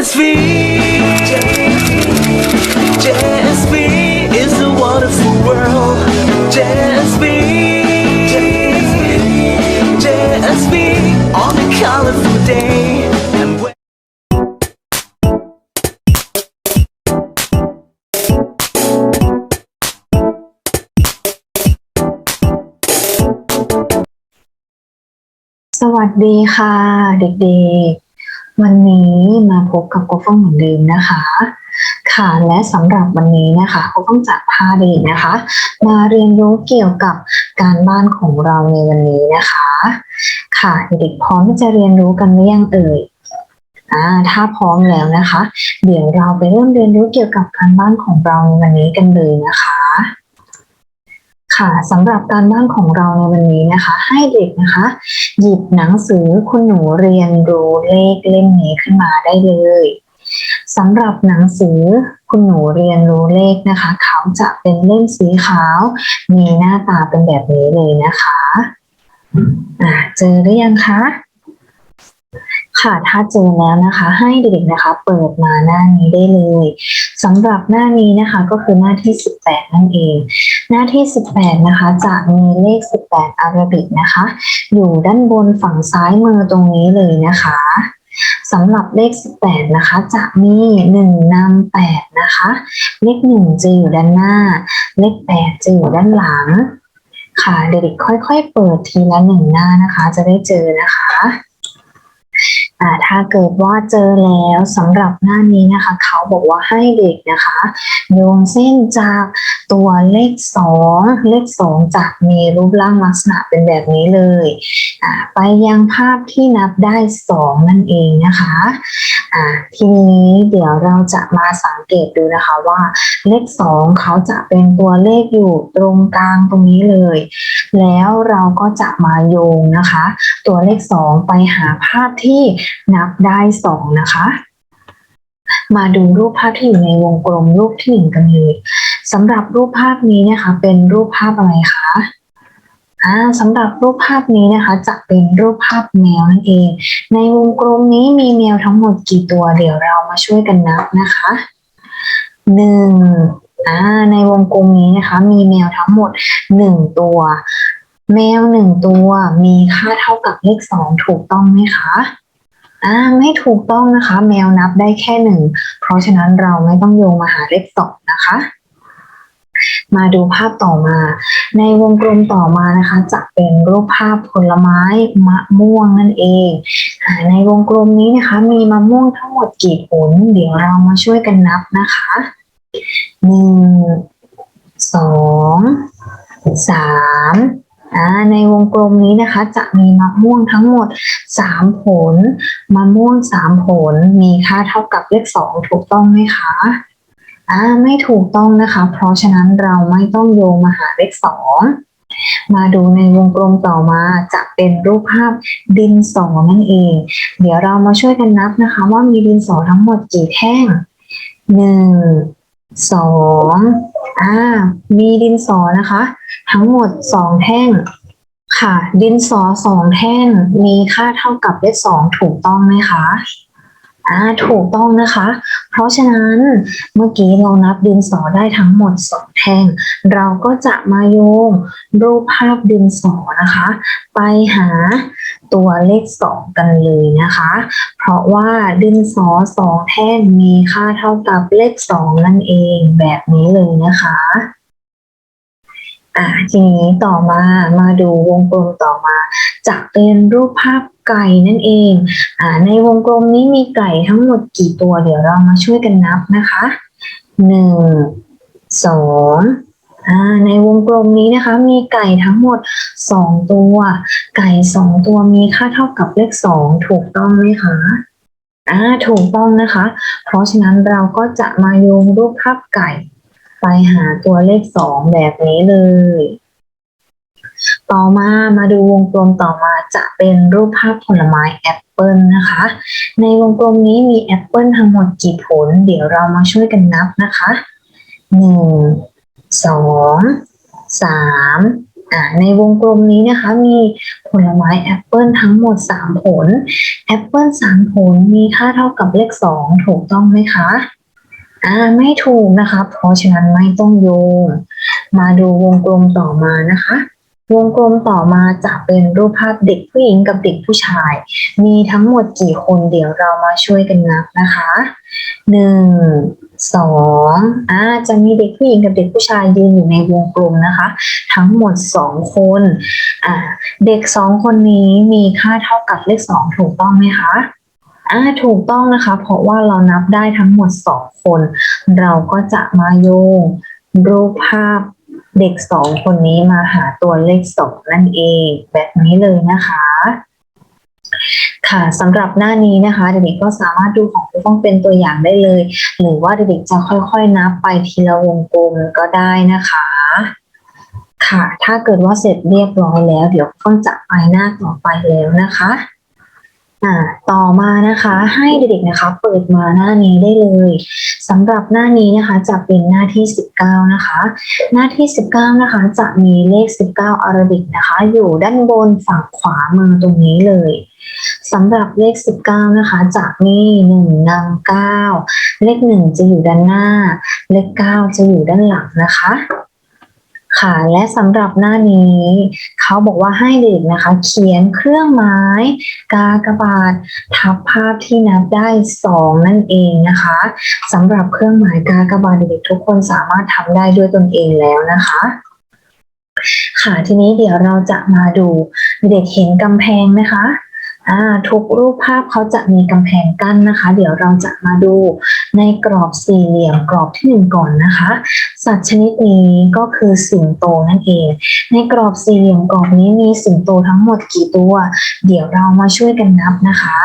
JSV JSV is a wonderful world JSV JSV on a colorful day and when สวัสดีค่ะ เด็กๆ วันนี้มาพบกับโกฟองเหมือนเดิมนะคะ ค่ะและสำหรับวันนี้นะคะโกฟองจะพาเด็กนะคะ มาเรียนรู้เกี่ยวกับการบ้านของเราในวันนี้นะคะ ค่ะเด็กพร้อมที่จะเรียนรู้กันหรือยังเอ่ยอ่าถ้าพร้อมแล้วนะคะ เดี๋ยวเราไปเริ่มเรียนรู้เกี่ยวกับการบ้านของเราในวันนี้กันเลยนะคะ ค่ะสำหรับการบ้านของเราในวันนี้นะคะ ให้เด็กนะคะ หยิบหนังสือคุณหนูเรียนรู้เลขเล่มนี้ขึ้นมาได้เลยสำหรับหนังสือคุณหนูเรียนรู้เลขนะคะ เขาจะเป็นเล่มสีขาว มีหน้าตาเป็นแบบนี้เลยนะคะ อ่าเจอหรือยังคะ ค่ะถ้าเจอแล้วนะคะ ให้เด็กๆนะคะ เปิดมาหน้านี้ได้เลยสำหรับหน้านี้นะคะก็คือหน้าที่ 18 นั่นเอง หน้าที่ 18 นะคะ จะมีเลข 18 อาราบิกนะคะ อยู่ด้านบนฝั่งซ้ายมือตรงนี้เลยนะคะสำหรับเลข 18 นะคะ จะมี 1นำ8นะคะ เลข 1 จะอยู่ด้านหน้า เลข 8 จะอยู่ด้านหลัง ค่ะเด็กๆค่อย ๆ เปิดทีละหนึ่งหน้านะคะ จะได้เจอนะคะ อ่าถ้าเกิดว่าเจอแล้วสำหรับหน้านี้นะคะ เขาบอกว่าให้เด็กนะคะโยงเส้นจากตัวเลขสองเลขสองจะมีรูปร่างลักษณะเป็นแบบนี้เลยอ่าไปยังภาพที่นับได้สองนั่นเองนะคะอ่าทีนี้เดี๋ยวเราจะมาสังเกตดูนะคะว่าเลขสองเขาจะเป็นตัวเลขอยู่ตรงกลางตรงนี้เลย แล้วเราก็จะมาโยงนะคะ ตัวเลขสองไปหาภาพที่นับได้สองนะคะ มาดูรูปภาพที่อยู่ในวงกลมรูปที่หนึ่งกันเลยสำหรับรูปภาพนี้นะคะ เป็นรูปภาพอะไรคะอ่าสำหรับรูปภาพนี้นะคะจะเป็นรูปภาพแมวนั่นเอง ในวงกลมนี้มีแมวทั้งหมดกี่ตัว เดี๋ยวเรามาช่วยกันนับนะคะหนึ่งอ่าในวงกลมนี้นะคะ มีแมวทั้งหมดหนึ่งตัว แมวหนึ่งตัวมีค่าเท่ากับเลขสองถูกต้องไหมคะ อ่าไม่ถูกต้องนะคะ แมวนับได้แค่หนึ่งเพราะฉะนั้นเราไม่ต้องโยงมาหาเลขสองนะคะ มาดูภาพต่อมา ในวงกลมต่อมานะคะ จะเป็นรูปภาพผลไม้มะม่วงนั่นเองในวงกลมนี้นะคะ มีมะม่วงทั้งหมดกี่ผล เดี๋ยวเรามาช่วยกันนับนะคะหนึ่งสองสาม ในวงกลมนี้นะคะจะมีมะม่วงทั้งหมดสามผล มะม่วงสามผลมีค่าเท่ากับเลขสองถูกต้องไหมคะอ่าไม่ถูกต้องนะคะ เพราะฉะนั้นเราไม่ต้องโยงมาหาเลขสองมาดูในวงกลมต่อมาจะเป็นรูปภาพดินสอนั่นเอง เดี๋ยวเรามาช่วยกันนับนะคะ ว่ามีดินสอทั้งหมดกี่แท่งหนึ่ง สองอ่า มีดินสอนะคะ ทั้งหมดสองแท่ง ค่ะ ดินสอสองแท่ง มีค่าเท่ากับเลขสองถูกต้องไหมคะ อ่าถูกต้องนะคะ เพราะฉะนั้นเมื่อกี้เรานับดินสอได้ทั้งหมดสองแท่ง เราก็จะมาโยงรูปภาพดินสอนะคะ ไปหาตัวเลขสองกันเลยนะคะ เพราะว่าดินสอสองแท่งมีค่าเท่ากับเลขสองนั่นเองแบบนี้เลยนะคะ อ่าทีนี้ต่อมามาดูวงกลมต่อมาจะเป็นรูปภาพไก่นั่นเองอ่าในวงกลมนี้มีไก่ทั้งหมดกี่ตัว เดี๋ยวเรามาช่วยกันนับนะคะหนึ่งสองอ่าในวงกลมนี้นะคะ มีไก่ทั้งหมดสองตัว ไก่สองตัวมีค่าเท่ากับเลขสองถูกต้องไหมคะอ่าถูกต้องนะคะ เพราะฉะนั้นเราก็จะมาโยงรูปภาพไก่ ไปหาตัวเลขสองแบบนี้เลย ต่อมามาดูวงกลมต่อมาจะเป็นรูปภาพผลไม้แอปเปิลนะคะ ในวงกลมนี้มีแอปเปิลทั้งหมดกี่ผล เดี๋ยวเรามาช่วยกันนับนะคะหนึ่งสองสามอ่าในวงกลมนี้นะคะมีผลไม้แอปเปิลทั้งหมด 3 ผลแอปเปิล3 ผลมีค่าเท่ากับเลข 2 ถูกต้องไหมคะ อ่าไม่ถูกนะคะ เพราะฉะนั้นไม่ต้องโยง มาดูวงกลมต่อมานะคะ วงกลมต่อมาจะเป็นรูปภาพเด็กผู้หญิงกับเด็กผู้ชาย มีทั้งหมดกี่คนเดี๋ยวเรามาช่วยกันนับนะคะหนึ่งสองอ่าจะมีเด็กผู้หญิงกับเด็กผู้ชายยืนอยู่ในวงกลมนะคะ ทั้งหมดสองคนอ่าเด็กสองคนนี้มีค่าเท่ากับเลขสองถูกต้องไหมคะ อ่าถูกต้องนะคะ เพราะว่าเรานับได้ทั้งหมดสองคน เราก็จะมาโยงรูปภาพเด็กสองคนนี้มาหาตัวเลขสองนั่นเอง แบบนี้เลยนะคะ ค่ะสำหรับหน้านี้นะคะ เด็กๆก็สามารถดูของครูฟ้องเป็นตัวอย่างได้เลย หรือว่าเด็กๆจะค่อยๆนับไปทีละวงกลมก็ได้นะคะ ค่ะ ถ้าเกิดว่าเสร็จเรียบร้อยแล้ว เดี๋ยวครูฟ้องจะไปหน้าต่อไปแล้วนะคะ อ่าต่อมานะคะให้เด็กๆนะคะ เปิดมาหน้านี้ได้เลยสำหรับหน้านี้นะคะจะเป็นหน้าที่ 19 นะคะ หน้าที่ 19 นะคะ จะมีเลข 19อารบิกนะคะ อยู่ด้านบนฝั่งขวามือตรงนี้เลยสำหรับเลข 19 นะคะจะมี1นำ9เลข 1 จะอยู่ด้านหน้า เลข 9 จะอยู่ด้านหลังนะคะ ค่ะและสำหรับหน้านี้ เขาบอกว่าให้เด็กนะคะ เขียนเครื่องหมาย กากบาท ทับภาพที่นับได้ 2 นั่นเองนะคะสำหรับเครื่องหมายกากบาทเด็กๆทุกคนสามารถทำได้ด้วยตนเองแล้วนะคะ ค่ะทีนี้เดี๋ยวเราจะมาดูเด็กเห็นกำแพงนะคะทุกรูปภาพเขาจะมีกำแพงกั้นนะคะ เดี๋ยวเราจะมาดู ในกรอบสี่เหลี่ยมกรอบที่หนึ่งก่อนนะคะ สัตว์ชนิดนี้ก็คือสิงโตนั่นเอง ในกรอบสี่เหลี่ยมกรอบนี้มีสิงโตทั้งหมดกี่ตัว เดี๋ยวเรามาช่วยกันนับนะคะ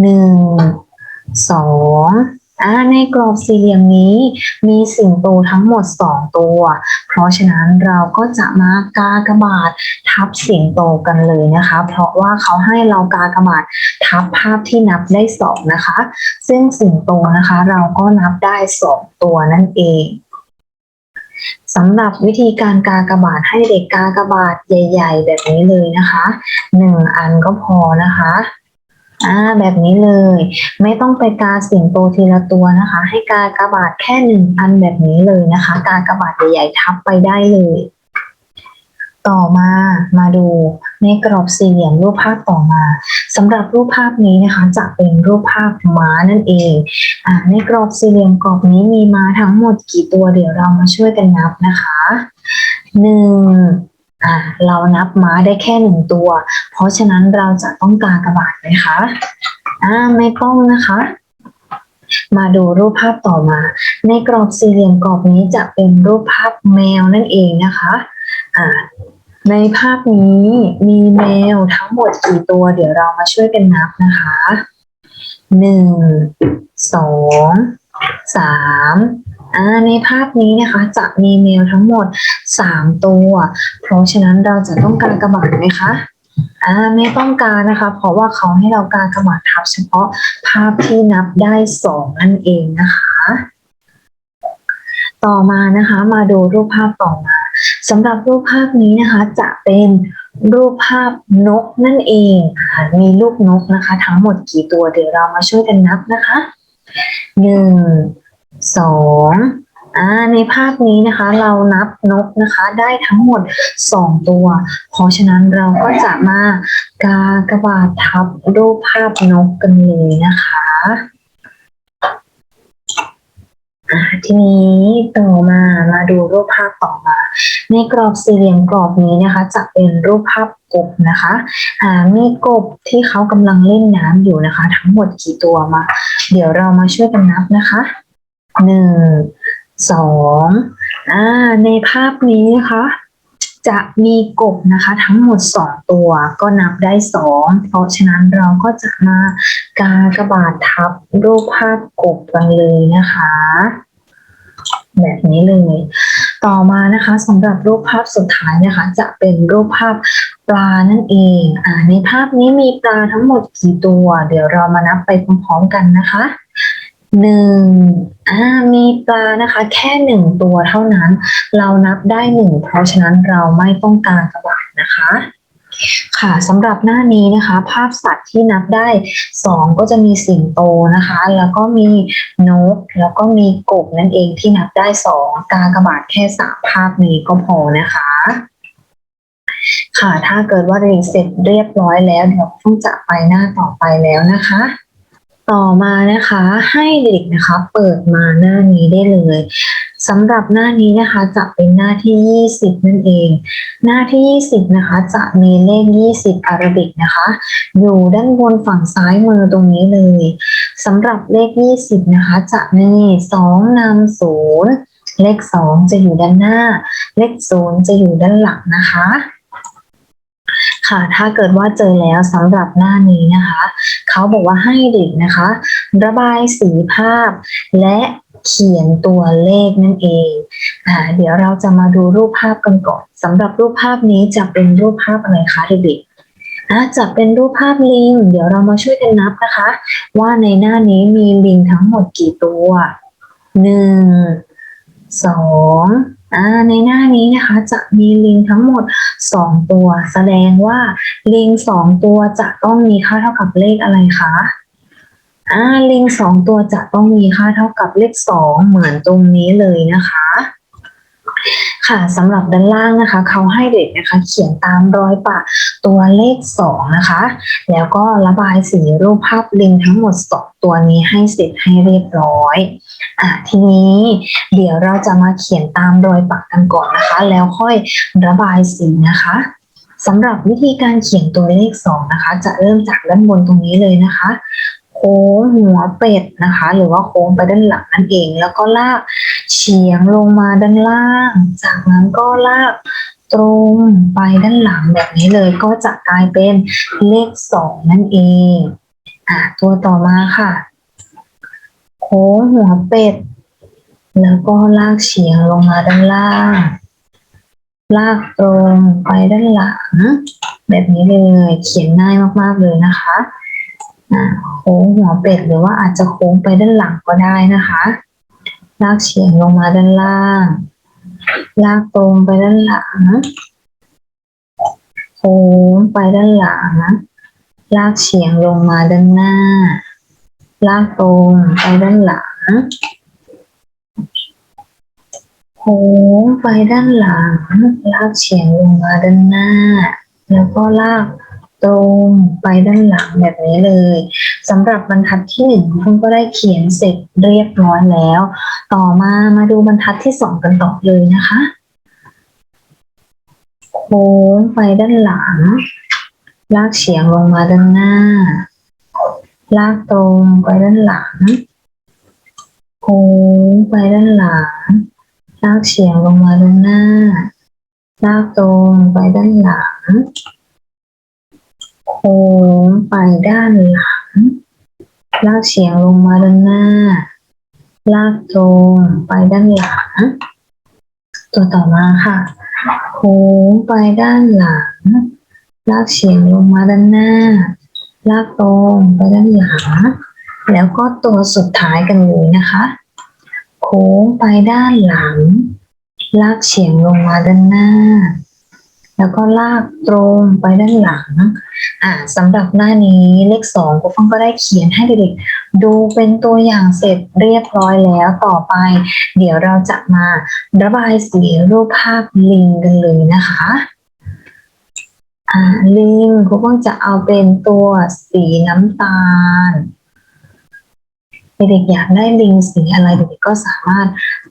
หนึ่งสอง อ่าในกรอบสี่เหลี่ยมนี้มีสิงโตทั้งหมดสองตัว เพราะฉะนั้นเราก็จะมากากบาททับสิงโตกันเลยนะคะ เพราะว่าเขาให้เรากากบาททับภาพที่นับได้สองนะคะ ซึ่งสิงโตนะคะเราก็นับได้สองตัวนั่นเองสำหรับวิธีการกากบาทให้เด็กกากบาทใหญ่ ๆ แบบนี้เลยนะคะหนึ่งอันก็พอนะคะ อ่าแบบนี้เลย ไม่ต้องไปกาสิงโตทีละตัวนะคะ ให้กากระบาทแค่หนึ่งอันแบบนี้เลยนะคะ กากระบาทใหญ่ๆทับไปได้เลย ต่อมามาดูในกรอบสี่เหลี่ยมรูปภาพต่อมาสำหรับรูปภาพนี้นะคะ จะเป็นรูปภาพม้านั่นเองอ่าในกรอบสี่เหลี่ยมกรอบนี้มีม้าทั้งหมดกี่ตัวเดี๋ยวเรามาช่วยกันนับนะคะหนึ่ง เรานับม้าได้แค่หนึ่งตัว เพราะฉะนั้นเราจะต้องกากระบาทไหมคะอ่าไม่ต้องนะคะ มาดูรูปภาพต่อมา ในกรอบสี่เหลี่ยมกรอบนี้จะเป็นรูปภาพแมวนั่นเองนะคะอ่าในภาพนี้มีแมวทั้งหมดกี่ตัว เดี๋ยวเรามาช่วยกันนับนะคะหนึ่งสองสาม ในภาพนี้นะคะจะมีแมวทั้งหมดสามตัว เพราะฉะนั้นเราจะต้องการกระบาดไหมคะไม่ต้องการนะคะ เพราะว่าเขาให้เราการกระบาดทับเฉพาะภาพที่นับได้สองนั่นเองนะคะ ต่อมานะคะมาดูรูปภาพต่อมาสำหรับรูปภาพนี้นะคะจะเป็นรูปภาพนกนั่นเอง มีลูกนกนะคะ ทั้งหมดกี่ตัวเดี๋ยวเรามาช่วยกันนับนะคะหนึ่ง สองอ่าในภาพนี้นะคะเรานับนกนะคะได้ทั้งหมดสองตัว เพราะฉะนั้นเราก็จะมากากบาททับรูปภาพนกกันเลยนะคะอ่าทีนี้ต่อมามาดูรูปภาพต่อมา ในกรอบสี่เหลี่ยมกรอบนี้นะคะ จะเป็นรูปภาพกบนะคะอ่ามีกบที่เขากำลังเล่นน้ำอยู่นะคะ ทั้งหมดกี่ตัวมา เดี๋ยวเรามาช่วยกันนับนะคะ หนึ่งสองอ่าในภาพนี้นะคะ จะมีกบนะคะ ทั้งหมดสองตัวก็นับได้สองเพราะฉะนั้นเราก็จะมากากระบาททับรูปภาพกบกันเลยนะคะ แบบนี้เลย ต่อมานะคะสำหรับรูปภาพสุดท้ายนะคะ จะเป็นรูปภาพปลานั่นเอง อ่า ในภาพนี้มีปลาทั้งหมดกี่ตัว เดี๋ยวเรามานับไปพร้อมๆกันนะคะ หนึ่งอ่ามีปลานะคะ แค่หนึ่งตัวเท่านั้น เรานับได้หนึ่งเพราะฉะนั้นเราไม่ต้องการกระบาดนะคะ ค่ะสำหรับหน้านี้นะคะ ภาพสัตว์ที่นับได้สองก็จะมีสิงโตนะคะ แล้วก็มีนก แล้วก็มีกบนั่นเองที่นับได้สองกากบาทแค่สามภาพนี้ก็พอนะคะค่ะ ถ้าเกิดว่าเรียนเสร็จเรียบร้อยแล้วเดี๋ยวเพิ่งจะไปหน้าต่อไปแล้วนะคะ ต่อมานะคะให้เด็กนะคะ เปิดมาหน้านี้ได้เลยสำหรับหน้านี้นะคะจะเป็นหน้าที่ 20 นั่นเอง หน้าที่ 20 นะคะ จะมีเลข 20 อารบิกนะคะ อยู่ด้านบนฝั่งซ้ายมือตรงนี้เลยสำหรับเลข 20 นะคะ จะมี2นำศูนย์เลข 2 จะอยู่ด้านหน้า เลข 0 จะอยู่ด้านหลังนะคะ ค่ะ ถ้าเกิดว่าเจอแล้วสำหรับหน้านี้นะคะ เขาบอกว่าให้เด็กนะคะ ระบายสีภาพและเขียนตัวเลขนั่นเองอ่าเดี๋ยวเราจะมาดูรูปภาพกันก่อนสำหรับรูปภาพนี้จะเป็นรูปภาพอะไรคะเด็กๆอาจะเป็นรูปภาพลิง เดี๋ยวเรามาช่วยกันนับนะคะ ว่าในหน้านี้มีลิงทั้งหมดกี่ตัวหนึ่ง สองอ่าในหน้านี้นะคะจะมีลิงทั้งหมดสองตัว แสดงว่าลิงสองตัวจะต้องมีค่าเท่ากับเลขอะไรคะอ่าลิงสองตัวจะต้องมีค่าเท่ากับเลขสองเหมือนตรงนี้เลยนะคะ ค่ะสำหรับด้านล่างนะคะ เขาให้เด็กนะคะ เขียนตามรอยปะตัวเลขสองนะคะ แล้วก็ระบายสีรูปภาพลิงทั้งหมดสองตัวนี้ให้เสร็จให้เรียบร้อยอะทีนี้เดี๋ยวเราจะมาเขียนตามรอยปากกันก่อนนะคะ แล้วค่อยระบายสีนะคะสำหรับวิธีการเขียนตัวเลขสองนะคะ จะเริ่มจากด้านบนตรงนี้เลยนะคะ โค้งหัวเป็ดนะคะ หรือว่าโค้งไปด้านหลังนั่นเอง แล้วก็ลาก เฉียงลงมาด้านล่าง จากนั้นก็ลากตรงไปด้านหลังแบบนี้เลยก็จะกลายเป็นเลขสองนั่นเองอะตัวต่อมาค่ะ โค้งหัวเป็ด แล้วก็ลากเฉียงลงมาด้านล่าง ลากตรงไปด้านหลัง แบบนี้เลยเขียนง่ายมากๆเลยนะคะโค้งหัวเป็ดหรือว่าอาจจะโค้งไปด้านหลังก็ได้นะคะ ลากเฉียงลงมาด้านล่าง ลากตรงไปด้านหลัง โค้งไปด้านหลัง ลากเฉียงลงมาด้านหน้า ลากตรงไปด้านหลัง โค้งไปด้านหลัง ลากเฉียงลงมาด้านหน้า แล้วก็ลาก ตรงไปด้านหลังแบบนี้เลยสำหรับบรรทัดที่หนึ่งคุณก็ได้เขียนเสร็จเรียบร้อยแล้ว ต่อมามาดูบรรทัดที่สองกันต่อเลยนะคะโค้งไปด้านหลัง ลากเฉียงลงมาด้านหน้า ลากตรงไปด้านหลังโค้งไปด้านหลัง ลากเฉียงลงมาด้านหน้า ลากตรงไปด้านหลัง โค้งไปด้านหลัง ลากเฉียงลงมาด้านหน้า ลากตรงไปด้านหลัง ตัวต่อมาค่ะ โค้งไปด้านหลัง ลากเฉียงลงมาด้านหน้า ลากตรงไปด้านหลัง แล้วก็ตัวสุดท้ายกันเลยนะคะ โค้งไปด้านหลัง ลากเฉียงลงมาด้านหน้า แล้วก็ลากตรงไปด้านหลัง อ่าสำหรับหน้านี้เลขสองกูฟังก็ได้เขียนให้เด็กๆดูเป็นตัวอย่างเสร็จเรียบร้อยแล้วต่อไป เดี๋ยวเราจะมาระบายสีรูปภาพลิงกันเลยนะคะอ่าลิงครูฟังจะเอาเป็นตัวสีน้ำตาลเด็กๆอยากได้ลิงสีอะไรเด็กๆก็สามารถ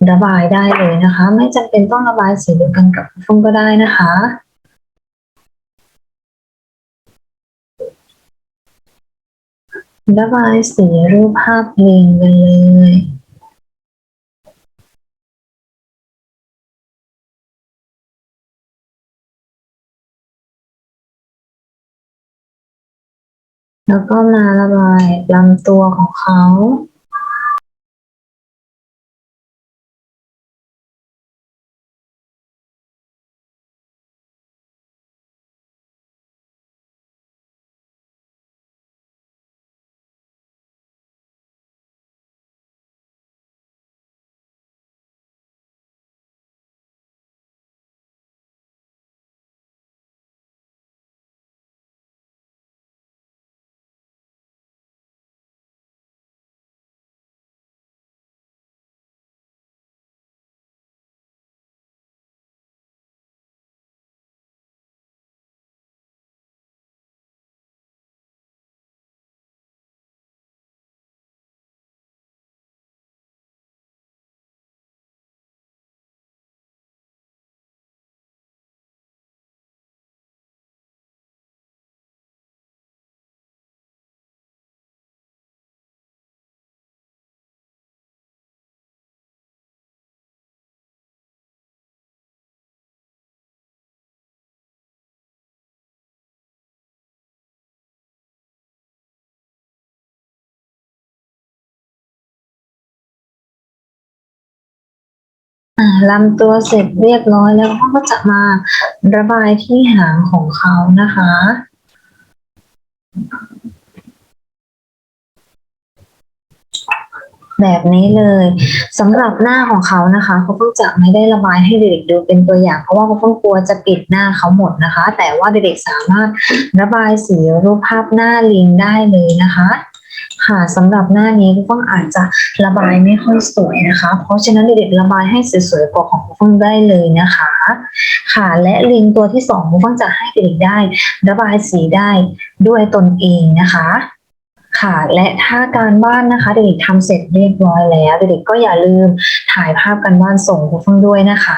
ระบายได้เลยนะคะ ไม่จำเป็นต้องระบายสีเดียวกันกับครูฟงก็ได้นะคะ ระบายสีรูปภาพเพลงกันเลยแล้วก็มาระบายลำตัวของเขา ลำตัวเสร็จเรียบร้อยแล้วก็จะมาระบายที่หางของเขานะคะ แบบนี้เลยสำหรับหน้าของเขานะคะเขาเพิ่งจะไม่ได้ระบายให้เด็กๆดูเป็นตัวอย่าง เพราะว่าเขาเพิ่งกลัวจะปิดหน้าเขาหมดนะคะ แต่ว่าเด็กๆสามารถระบายสีรูปภาพหน้าลิงได้เลยนะคะ ค่ะสำหรับหน้านี้คุณเพิ่งอาจจะระบายไม่ค่อยสวยนะคะ เพราะฉะนั้นเด็กๆระบายให้สวยๆกว่าของคุณเพิ่งได้เลยนะคะ ค่ะและลิงตัวที่สองคุณเพิ่งจะให้เด็กๆได้ ระบายสีได้ด้วยตนเองนะคะค่ะและถ้าการบ้านนะคะ เด็กๆทำเสร็จเรียบร้อยแล้ว เด็กๆก็อย่าลืมถ่ายภาพการบ้านส่งคุณเพิ่งด้วยนะคะ